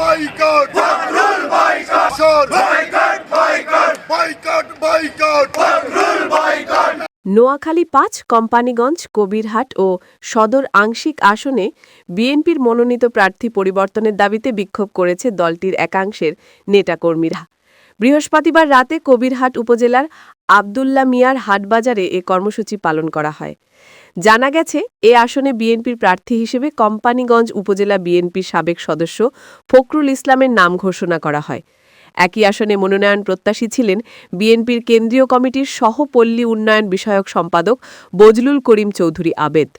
Boycott Fakhrul boycott, boycott, boycott, boycott, boycott, one rule boycott. Noakhali পাঁচ কোম্পানিগঞ্জ কবিরহাট ও সদর আংশিক আসনে বিএনপির মনোনীত প্রার্থী পরিবর্তনের দাবিতে বিক্ষোভ করেছে দলটির একাংশের নেতাকর্মীরা। বৃহস্পতিবার রাতে কবিরহাট উপজেলার আবদুল্লা মিয়ার হাটবাজারে এ কর্মসূচি পালন করা হয়। জানা গেছে, এ আসনে বিএনপির প্রার্থী হিসেবে কোম্পানিগঞ্জ উপজেলা বিএনপির সাবেক সদস্য ফখরুল ইসলামের নাম ঘোষণা করা হয়। একই আসনে মনোনয়ন প্রত্যাশী ছিলেন বিএনপির কেন্দ্রীয় কমিটির সহপল্লী উন্নয়ন বিষয়ক সম্পাদক বজলুল করিম চৌধুরী আবেদ।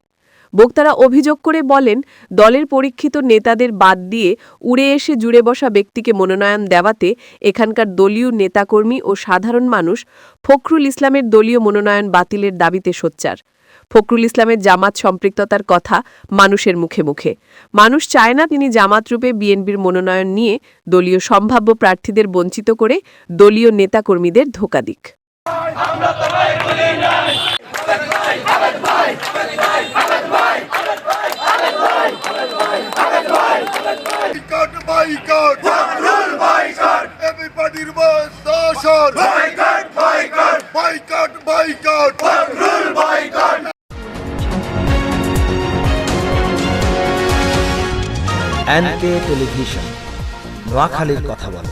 বক্তারা অভিযোগ করে বলেন, দলের পরীক্ষিত নেতাদের বাদ দিয়ে উড়ে এসে জুড়ে বসা ব্যক্তিকে মনোনয়ন দেওয়াতে এখানকার দলীয় নেতাকর্মী ও সাধারণ মানুষ ফখরুল ইসলামের দলীয় মনোনয়ন বাতিলের দাবিতে সোচ্চার। ফখরুল ইসলামের জামাত সম্পৃক্ততার কথা মানুষের মুখে মুখে। মানুষ চায় না তিনি জামাত রূপে বিএনপির মনোনয়ন নিয়ে দলীয় সম্ভাব্য প্রার্থীদের বঞ্চিত করে দলীয় নেতাকর্মীদের ধোকা দিক। বাইকট বাইকট ফখরুল বয়কট এভিবাডির দশর boycott boycott boycott boycott Fakhrul boycott NK television নোয়াখালীর কথা বলে।